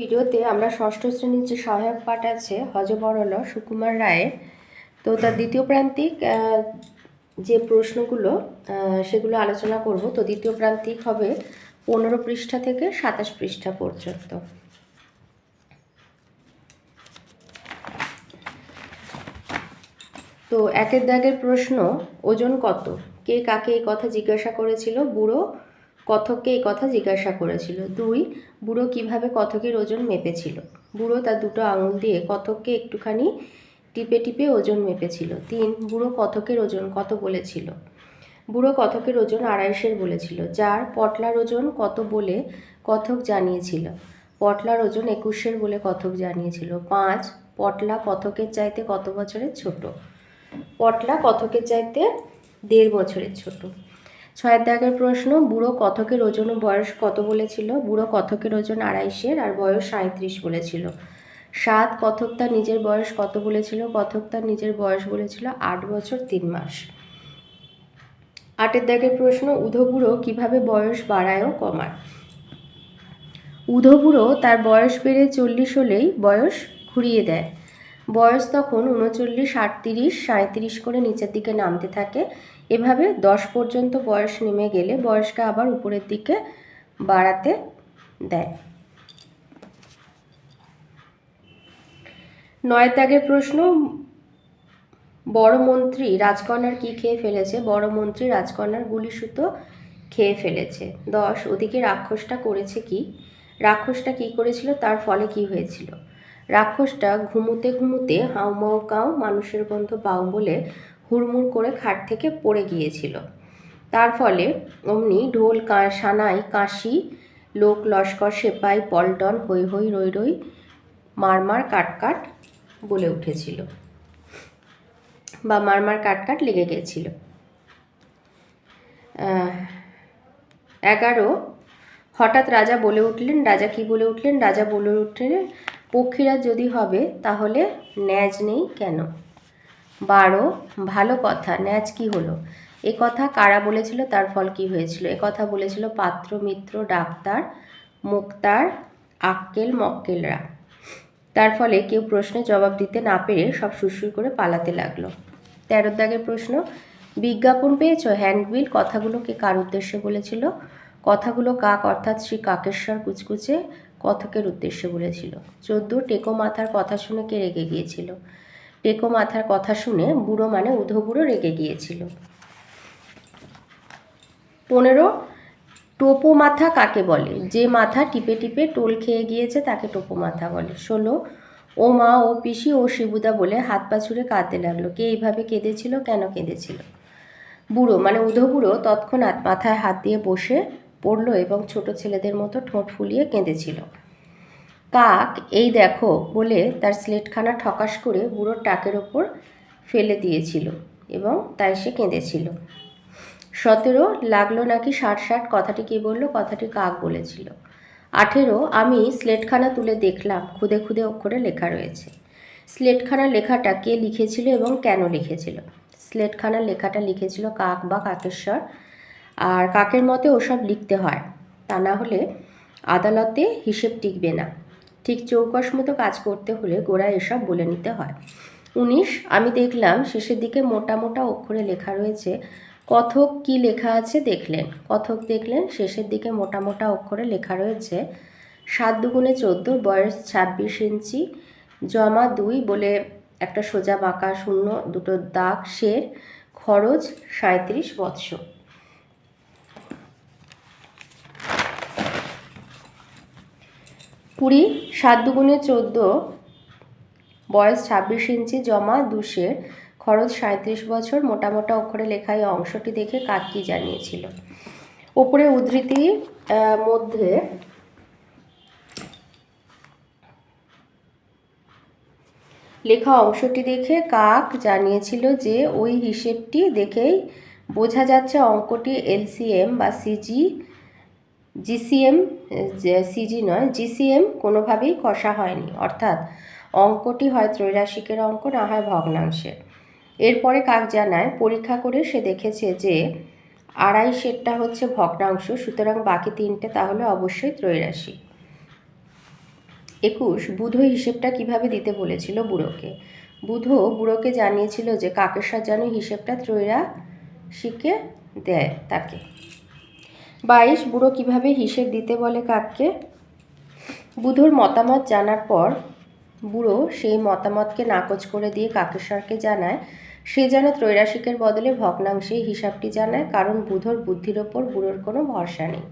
ভিডিওতে আমরা ষষ্ঠ শ্রেণির যে সহায়ক পাঠ আছে হজবরল সুকুমার রায়ের, তো তার দ্বিতীয় প্রান্তিক যে প্রশ্নগুলো সেগুলো আলোচনা করব। তো দ্বিতীয় প্রান্তিক হবে পনেরো পৃষ্ঠা থেকে সাতাশ পৃষ্ঠা পর্যন্ত। তো একের দাগের প্রশ্ন, ওজন কত? কে কাকে এই কথা জিজ্ঞাসা করেছিল? বুড়ো কথককে এই কথা জিজ্ঞাসা করেছিল, দুই, বুড়ো কীভাবে কথকের ওজন মেপেছিল? বুড়ো তার দুটো আঙুল দিয়ে কথককে একটুখানি টিপে টিপে ওজন মেপেছিল। তিন, বুড়ো কথকের ওজন কত বলেছিল? বুড়ো কথকের ওজন আড়াইশের বলেছিল। যার পটলার ওজন কত বলে কথক জানিয়েছিল? পটলার ওজন একুশের বলে কথক জানিয়েছিল। পাঁচ, পটলা কথকের চাইতে কত বছরের ছোট? পটলা কথকের চাইতে দেড় বছরের ছোট। ছয়ের দাগের প্রশ্ন, বুড়ো কথকের ওজন ও বয়স কত বলেছিল? বুড়ো কথকের ওজন আড়াইশের আর বয়স সাঁত্রিশ বলেছিল। সাত, কথক তার নিজের বয়স কত বলেছিল? কথক তার নিজের বয়স বলেছিল আট বছর তিন মাস। আটের দাগের প্রশ্ন উধবুড়ো কীভাবে বয়স বাড়ায় ও কমায় উধবুড়ো তার বয়স বেড়ে চল্লিশ হলেই বয়স ঘুরিয়ে দেয়। বয়স তখন উনচল্লিশ, আটত্রিশ সাঁত্রিশ করে নিচের দিকে নামতে থাকে। এভাবে দশ পর্যন্ত বয়স নেমে গেলে বয়সকে আবার উপরের দিকে বাড়াতে দেয়। নয় ত্যাগের প্রশ্ন, বড় মন্ত্রী রাজকন্যার কি খেয়ে ফেলেছে? বড় মন্ত্রী রাজকন্যার গুলি সুতো খেয়ে ফেলেছে। দশ, ওদিকে রাক্ষসটা করেছে কি? রাক্ষসটা কি করেছিল? তার ফলে কি হয়েছিল? রাক্ষসটা ঘুমুতে ঘুমুতে হাউমাউ কাউ মানুষের গন্ধ পাও বলে হুড়মুড় করে খাট থেকে পড়ে গিয়েছিল। তার ফলে অমনি ঢোল সানাই, কাশি, লোক, লস্কর, সেপাই, পল্টন, হৈ হৈ, রই রই, মারমার কাটকাট বলে উঠেছিল বা মারমার কাটকাট লেগে গেছিল। এগারো, হঠাৎ রাজা বলে উঠলেন, রাজা কি বলে উঠলেন? রাজা বলে উঠলেন পক্ষীরা যদি হবে, তাহলে ন্যাজ নেই কেন? বারো, ভালো কথা, ন্যাজ কি হলো? এ কথা কারা বলেছিল, তার ফল কি হয়েছিল? এ কথা বলেছিল পাত্র, মিত্র, ডাক্তার, মুক্তার, আক্কেল, মক্কেলরা। তার ফলে কেউ প্রশ্নের জবাব দিতে না পেরে সব সুরসুর করে পালাতে লাগল। তেরো দাগের প্রশ্ন, বিজ্ঞাপন পেয়েছ? হ্যান্ডবিল কথাগুলোকে কার উদ্দেশ্যে বলেছিল? কথাগুলো কাক, অর্থাৎ শ্রী কাকেশ্বর কুচকুচে কথকের উদ্দেশ্যে বলেছিল। চোদ্দ টেকো মাথার কথা শুনে কে রেগে গিয়েছিল? টেকো মাথার কথা শুনে বুড়ো মানে উধো বুড়ো রেগে গিয়েছিল। পনেরো, টোপো মাথা কাকে বলে? যে মাথা টিপে টিপে টোল খেয়ে গিয়েছে তাকে টোপো মাথা বলে। ষোলো, ও মা, ও পিসি, ও শিবুদা বলে হাত পা ছুড়ে কাঁদতে লাগল। কে এইভাবে কেঁদেছিল? কেন কেঁদেছিল? বুড়ো মানে উধো বুড়ো তৎক্ষণাৎ মাথায় হাত দিয়ে বসে পড়ল এবং ছোট ছেলেদের মতো ঠোঁট ফুলিয়ে কেঁদেছিল। কাক, এই দেখো, বলে তার স্লেটখানা ঠকাশ করে বুড়োর টাকের ওপর ফেলে দিয়েছিল এবং তাই সে কেঁদেছিল। সতেরো, লাগল নাকি ষাট ষাট, কথাটি কে বলল, কথাটি কাক বলেছিল। আঠেরো, আমি স্লেটখানা তুলে দেখলাম, খুদে খুদে অক্ষরে লেখা রয়েছে। স্লেটখানা লেখাটা কে লিখেছিল এবং কেন লিখেছিল? স্লেটখানা লেখাটা লিখেছিল কাক বা কাকেশ্বর আর কাকের মতে ওসব লিখতে হয়। তা না হলে আদালতে হিসেব টিকবে না। ঠিক চৌকস মতো কাজ করতে হলে গোড়ায় এসব বলে নিতে হয়। উনিশ, আমি দেখলাম শেষের দিকে মোটা মোটা অক্ষরে লেখা রয়েছে, কথক কি লেখা আছে দেখলেন? কথক দেখলেন, শেষের দিকে মোটা মোটা অক্ষরে লেখা রয়েছে, সাত দুগুণে চোদ্দ, বয়স ছাব্বিশ ইঞ্চি, জমা দুই বলে একটা সোজা বাঁকা শূন্য, দুটো দাগ শের, খরচ সাঁত্রিশ বৎসর কুড়ি, সাত দুগুণে চোদ্দ, বয়স ছাব্বিশ ইঞ্চি জমা দুশের, খরচ সাঁত্রিশ বছর মোটা মোটা অক্ষরে লেখা এই অংশটি দেখে কাক জানিয়েছিল। ওপরে উদ্ধৃতি মধ্যে লেখা অংশটি দেখে কাক জানিয়েছিল যে ওই হিসেবটি দেখেই বোঝা যাচ্ছে অঙ্কটি এলসিএম বা সিজি জিসিএম সিজি নয়, জিসিএম কোনোভাবেই কষা হয়নি। অর্থাৎ অঙ্কটি হয় ত্রৈরাশিকের অঙ্ক, না হয় ভগ্নাংশের। এরপরে কাক জানায়, পরীক্ষা করে সে দেখেছে যে আড়াই সেটটা হচ্ছে ভগ্নাংশ, সুতরাং বাকি তিনটে তাহলে অবশ্যই ত্রৈরাশি। একুশ, বুধো হিসেবটা কীভাবে দিতে বলেছিল বুড়োকে? বুধো বুড়োকে জানিয়েছিল যে কাকেশ্বর যেন হিসেবটা ত্রৈরা শিখে দেয় তাকে। বাইশ বুড়ো কীভাবে হিসেব দিতে বলে কাককে? বুধোর মতামত জানার পর বুড়ো সেই মতামতকে নাকচ করে দিয়ে কাকেশ্বরকে জানায়, সে যেন ত্রৈরাসিকের বদলে ভগ্নাংশে হিসাবটি জানায়, কারণ বুধোর বুদ্ধির ওপর বুড়োর কোনো ভরসা নেই।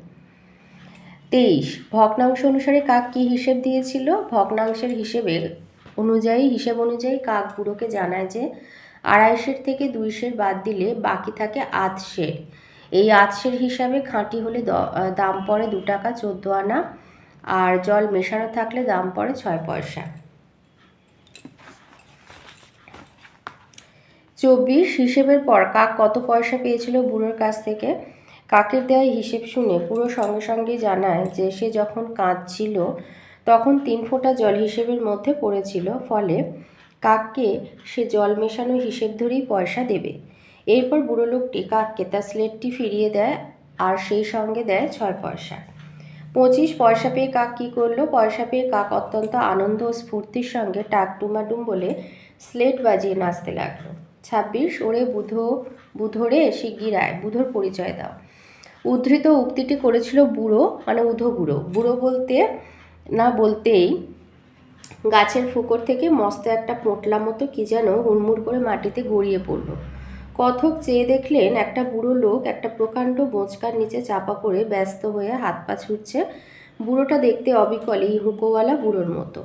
তেইশ, ভগ্নাংশ অনুসারে কাক কি হিসেব দিয়েছিল? ভগ্নাংশের হিসেবে অনুযায়ী, হিসেব অনুযায়ী কাক বুড়োকে জানায় যে, আড়াইশের থেকে দুইশের বাদ দিলে বাকি থাকে আধশের। এই আধশের হিসাবে খাঁটি হলে দাম পড়ে দু টাকা চোদ্দ আনা আর জল মেশানো থাকলে দাম পড়ে ছয় পয়সা। চব্বিশ হিসেবের পর কাক কত পয়সা পেয়েছিল বুড়োর কাছ থেকে? কাকের দেয় হিসেব শুনে পুরো সঙ্গে সঙ্গে জানায় যে সে যখন কাঁদছিল তখন তিন ফোঁটা জল হিসেবের মধ্যে পড়েছিল, ফলে কাককে সে জল মেশানো হিসেব ধরেই পয়সা দেবে। এরপর বুড়ো লোকটি কাককে তার স্লেটটি ফিরিয়ে দেয় আর সেই সঙ্গে দেয় ছয় পয়সা। পঁচিশ পয়সা পেয়ে কাক কী করল? পয়সা পেয়ে কাক অত্যন্ত আনন্দ ও স্ফূর্তির সঙ্গে টাক ডুমাডুম বলে স্লেট বাজিয়ে নাচতে লাগল। ছাব্বিশ, ওরে বুধো বুধরে শিগগির আয়, বুধোর পরিচয় দাও। উদ্ধৃত উক্তিটি করেছিল বুড়ো মানে উধো বুড়ো। বুড়ো বলতে, না বলতেই গাছের ফুকর থেকে মস্ত একটা পোটলা মতো কি যেন হুড়মুড় করে মাটিতে গড়িয়ে পড়ল। কথক চেয়ে দেখলেন একটা বুড়ো লোক একটা প্রকাণ্ড বোঁচকার নিচে চাপা পড়ে ব্যস্ত হয়ে হাত পা ছুটছে। বুড়োটা দেখতে অবিকলে হুকোওয়ালা বুড়োর মতো।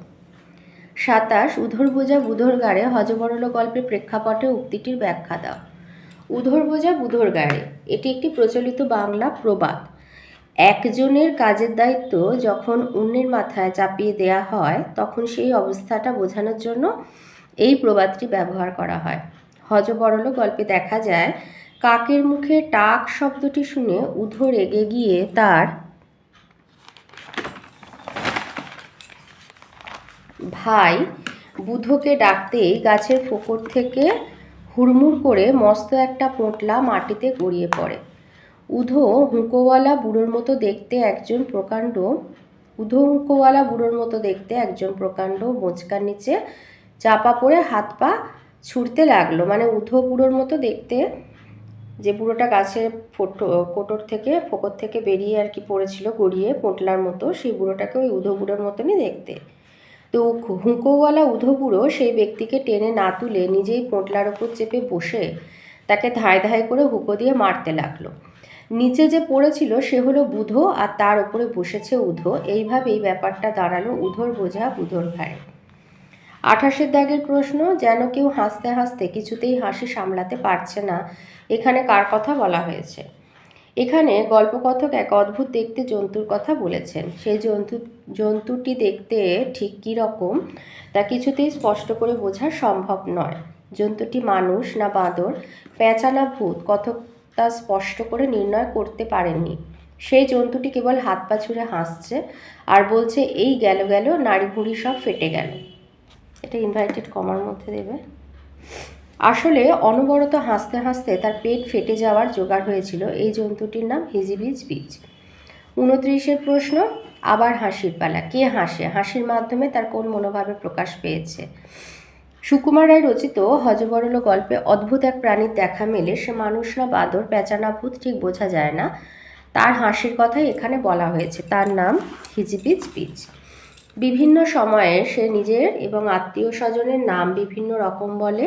সাতাশ উধর বোঝা বুধর গাড়ে হজবরল গল্পের প্রেক্ষাপটে উক্তিটির ব্যাখ্যা দাও। উধর বোঝা বুধর গাড়ে এটি একটি প্রচলিত বাংলা প্রবাদ। একজনের কাজের দায়িত্ব যখন অন্যের মাথায় চাপিয়ে দেয়া হয়, তখন সেই অবস্থাটা বোঝানোর জন্য এই প্রবাদটি ব্যবহার করা হয়। হজবরল গল্পে দেখা যায়, কাকের মুখে টাক শব্দটি শুনে উধো রেগে গিয়ে তার ভাই বুধোকে ডাকতেই গাছের ফোকর থেকে হুড়মুড় করে মস্ত একটা পোঁটলা মাটিতে গড়িয়ে পড়ে। উধো হুঁকোওয়ালা বুড়োর মতো দেখতে একজন প্রকাণ্ড, উধো হুঁকোওয়ালা বুড়োর মতো দেখতে একজন প্রকাণ্ড, মোচকার নিচে চাপা পড়ে হাত পা ছুটতে লাগল। মানে উধো বুড়োর মতো দেখতে, যে বুড়োটা গাছের ফোটো, কোটর থেকে, ফোকর থেকে বেরিয়ে আর কি পড়েছিল গড়িয়ে, পোঁটলার মতো, সেই বুড়োটাকে ওই উধো বুড়োর মতনই দেখতে। তো হুঁকোওয়ালা উধো বুড়ো সেই ব্যক্তিকে টেনে না তুলে নিজেই পোঁটলার ওপর চেপে বসে তাকে ধায় ধায় করে হুঁকো দিয়ে মারতে লাগল। নিচে যে পড়েছিল সে হলো বুধো আর তার উপরে বসেছে উধো। এইভাবেই ব্যাপারটা দাঁড়াল উধোর বোঝা, বুধোর ঘাড়ে আঠাশের দাগের প্রশ্ন, যেন কেউ হাসতে হাসতে কিছুতেই হাসি সামলাতে পারছে না। এখানে কার কথা বলা হয়েছে? এখানে গল্পকথক এক অদ্ভুত দেখতে জন্তুর কথা বলেছেন। সেই জন্তু, জন্তুটি দেখতে ঠিক কী রকম, তা কিছুতেই স্পষ্ট করে বোঝা সম্ভব নয়। জন্তুটি মানুষ না বাঁদর, পেঁচা না ভূত কথক তা স্পষ্ট করে নির্ণয় করতে পারেননি। সেই জন্তুটি কেবল হাত পা ছুঁড়ে হাসছে আর বলছে, এই গেল গেল নাড়ি ভুড়ি সব ফেটে গেল। এটা ইনভাইটেড কমার মধ্যে দেবে। আসলে অনবরত হাসতে হাসতে তার পেট ফেটে যাওয়ার জোগাড় হয়েছিল এই জন্তুটির নাম হিজিবিজ বীজ। উনত্রিশের প্রশ্ন, আবার হাসির পালা। কে হাসে? হাসির মাধ্যমে তার কোন মনোভাবে প্রকাশ পেয়েছে? সুকুমার রায় রচিত হজবরল গল্পে অদ্ভুত এক প্রাণীর দেখা মেলে। সে মানুষ না বাদর পেঁচা না ভূত, ঠিক বোঝা যায় না। তার হাসির কথাই এখানে বলা হয়েছে। তার নাম হিজিবিজ বীজ। বিভিন্ন সময়ে সে নিজের এবং আত্মীয় স্বজনের নাম বিভিন্ন রকম বলে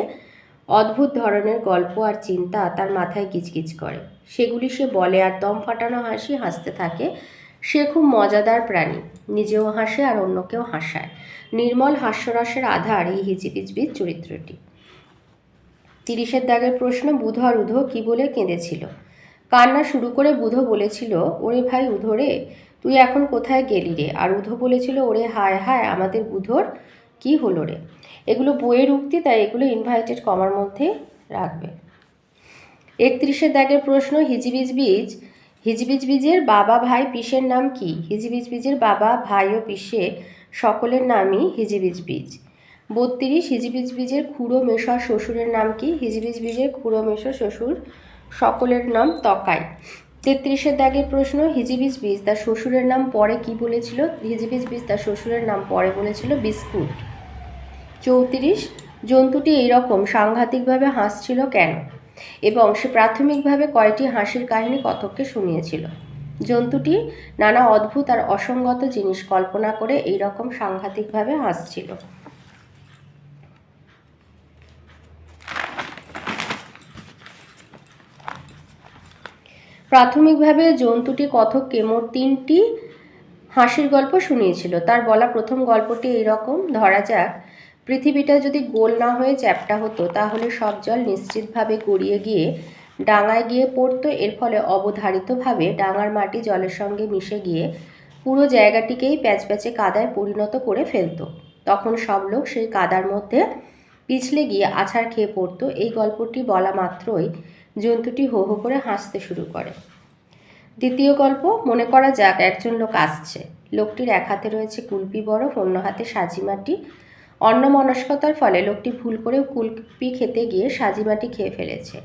অদ্ভুত ধরনের গল্প আর চিন্তা তার মাথায় কিচকিচ করে। সেগুলি সে বলে আর দম ফাটানো হাসি হাসতে থাকে। সে খুব মজাদার প্রাণী, নিজেও হাসে আর অন্যকেও হাসায়। নির্মল হাস্যরসের আধার এই হিজিবিজবিজ চরিত্রটি। তিরিশের দাগের প্রশ্ন, বুধ আর উধো কি বলে কেঁদেছিল? কান্না শুরু করে বুধো বলেছিল, ওরে ভাই উধো রে তুই এখন কোথায় গেলি রে? আর উধো বলেছিল, ওরে হায় হায়, আমাদের বুধোর কি হলো রে? এগুলো বইয়ের উক্তি, তাই এগুলো ইনভাইটেড কমার মধ্যে রাখবে। একত্রিশের দাগের প্রশ্ন, হিজিবিজ বীজ। হিজিবিজ বীজের বাবা ভাই পিসের নাম কি? হিজিবিজ বীজের বাবা ভাই ও পিসে সকলের নামই হিজিবিজ বীজ। বত্রিশ, হিজিবিজ বীজের খুড়ো মেশো শ্বশুরের নাম কি? হিজিবিজ বীজের খুড়ো মেশো শ্বশুর সকলের নাম তকাই। তেত্রিশের দাগের প্রশ্ন হিজিবিস বিস তার শ্বশুরের নাম পরে কি বলেছিল? হিজিবিস বিস তার শ্বশুরের নাম পরে বলেছিল বিস্কুট। চৌত্রিশ, জন্তুটি এইরকম সাংঘাতিকভাবে হাসছিল কেন? এবং সে প্রাথমিকভাবে কয়টি হাসির কাহিনী কথককে শুনিয়েছিল? জন্তুটি নানা অদ্ভুত আর অসঙ্গত জিনিস কল্পনা করে এইরকম সাংঘাতিকভাবে হাসছিল। প্রাথমিকভাবে জন্তুটি কথককে মোট তিনটি হাসির গল্প শুনিয়েছিল। তার বলা প্রথম গল্পটি এইরকম, ধরা যাক, পৃথিবীটা যদি গোল না হয়ে চ্যাপ্টা হতো, তাহলে সব জল নিশ্চিতভাবে গড়িয়ে গিয়ে ডাঙায় গিয়ে পড়তো। এর ফলে অবধারিতভাবে ডাঙার মাটি জলের সঙ্গে মিশে গিয়ে পুরো জায়গাটিকেই প্যাচপ্যাচে কাদায় পরিণত করে ফেলতো। তখন সব লোক সেই কাদার মধ্যে পিছলে গিয়ে আছাড় খেয়ে পড়তো। এই গল্পটি বলা মাত্রই জন্তুটি হো হো করে হাসতে শুরু করে। দ্বিতীয় গল্প, মনে করা যাক একজন লোক আসছে। লোকটির এক হাতে রয়েছে কুলপি বরফ, অন্য হাতে সাজিমাটি অন্য মনস্কতার ফলে লোকটি ভুল করে কুলপি খেতে গিয়ে সাজিমাটি খেয়ে ফেলেছে।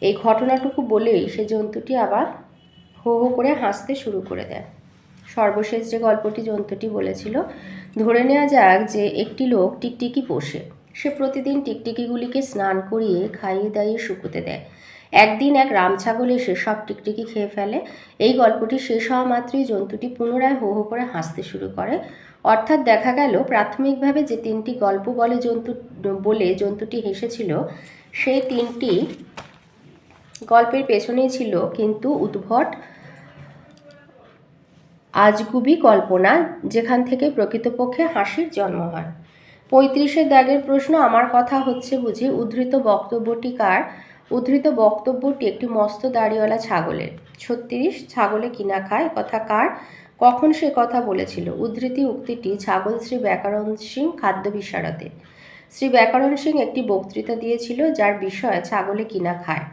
এই ঘটনাটুকু বলেই সে জন্তুটি আবার হো হো করে হাসতে শুরু করে দেয়। সর্বশেষ যে গল্পটি জন্তুটি বলেছিল, ধরে নেওয়া যাক যে একটি লোক টিকটিকি পোষে। সে প্রতিদিন টিকটিকিগুলিকে স্নান করিয়ে, খাইয়ে দাইয়ে শুকোতে দেয়। একদিন এক রাম ছাগল এসে সব টিকটিকি খেয়ে ফেলে। এই গল্পটি শেষ হওয়া মাত্রই জন্তুটি পুনরায় হো হো করে হাসতে শুরু করে। অর্থাৎ দেখা গেল, প্রাথমিকভাবে যে তিনটি গল্প বলে জন্তু, বলে জন্তুটি হেসেছিল সেই তিনটি গল্পের পেছনেই ছিল। কিন্তু উদ্ভট আজগুবি কল্পনা, যেখান থেকে প্রকৃতপক্ষে হাসির জন্ম হয়। পঁয়ত্রিশের দাগের প্রশ্ন, আমার কথা হচ্ছে বুঝি উদ্ধৃত বক্তব্যটি কার? উদ্ধৃত বক্তব্যটি একটি মস্ত দাড়িওয়ালা ছাগলের। ছত্রিশ, ছাগলে কিনা খায়? কথা কার? কখন সে কথা বলেছিল? উদ্ধৃতি উক্তিটি ছাগল শ্রী ব্যাকরণ সিং খাদ্য বিশারদে। শ্রী ব্যাকরণ সিং একটি বক্তৃতা দিয়েছিল যার বিষয় ছাগলে কিনা খায়।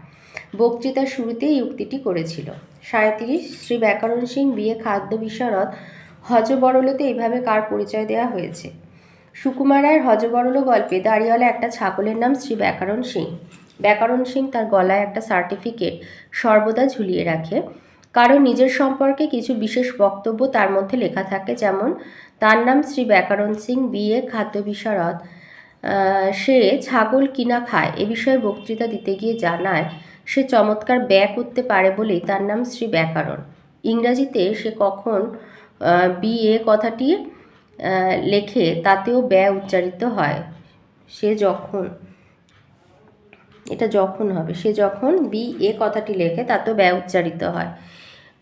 বক্তৃতার শুরুতেই এই উক্তিটি করেছিল। সাঁত্রিশ শ্রী ব্যাকরণ সিং বিয়ে খাদ্য বিশারদ হজবরলতে এইভাবে কার পরিচয় দেওয়া হয়েছে? সুকুমার রায়ের হজবরল গল্পে দাঁড়িয়েওয়ালা একটা ছাগলের নাম শ্রী ব্যাকরণ সিং। ব্যাকরণ সিং তার গলায় একটা সার্টিফিকেট সর্বদা ঝুলিয়ে রাখে। কারণ নিজের সম্পর্কে কিছু বিশেষ বক্তব্য তার মধ্যে লেখা থাকে, যেমন, তার নাম শ্রী ব্যাকরণ সিং, বিয়ে, খাদ্য বিশারদ। সে ছাগল কিনা খায়, এ বিষয়ে বক্তৃতা দিতে গিয়ে জানায়, সে চমৎকার ব্যয় করতে পারে বলেই তার নাম শ্রী ব্যাকরণ। ইংরাজিতে সে কখন বিয়ে কথাটি লেখে তাতেও ব্যয় উচ্চারিত হয়। সে যখন এটা যখন হবে, সে যখন বি, এ কথাটি লেখে, তা তো ব্যয় উচ্চারিত হয়।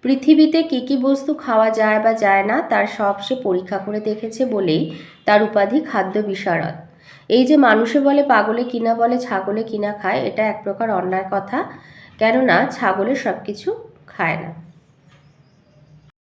পৃথিবীতে কী কী বস্তু খাওয়া যায় বা যায় না, তার সব সে পরীক্ষা করে দেখেছে বলেই তার উপাধি খাদ্য বিশারদ। এই যে মানুষে বলে পাগলে কিনা বলে, ছাগলে কিনা খায়, এটা এক প্রকার অন্যায় কথা। কেননা ছাগলে সব কিছু খায় না।